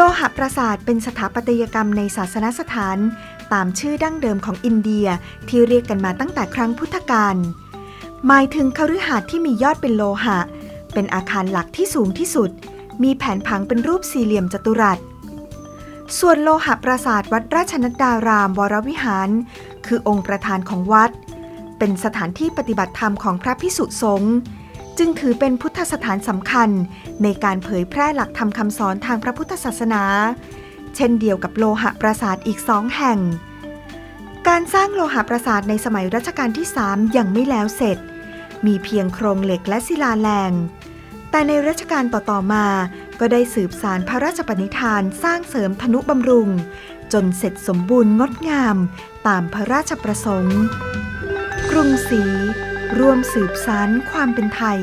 ลหปราสาทเป็นสถาปัตยกรรมในศาสนสถาน ตามชื่อดั้งเดิมของอินเดียที่เรียกกันมาตั้งแต่ครั้งพุทธกาลหมายถึงคฤหาสน์ที่มียอดเป็นโลหะ เป็นอาคารหลักที่สูงที่สุด มีแผนผังเป็นรูปสี่เหลี่ยมจัตุรัส ส่วนโลหะปราสาทวัดราชนัดดารามวรวิหาร คือองค์ประธานของวัด เป็นสถานที่ปฏิบัติธรรมของพระพิสุสงฆ์ จึงถือเป็นพุทธสถานสำคัญ ในการเผยแพร่หลักธรรมคำสอนทางพระพุทธศาสนา เช่นเดียวกับโลหะปราสาทอีกสองแห่ง การสร้างโลหะปราสาทในสมัยรัชกาลที่ 3 ยังไม่แล้วเสร็จ มีเพียงโครงเหล็กและศิลาแรงแต่ในรัชกาลต่อๆมา ก็ได้สืบสารพระราชปณิธานสร้างเสริมธนุบำรุง จนเสร็จสมบูรณ์งดงามตามพระราชประสงค์ กรุงศรี ร่วมสืบสารความเป็นไทย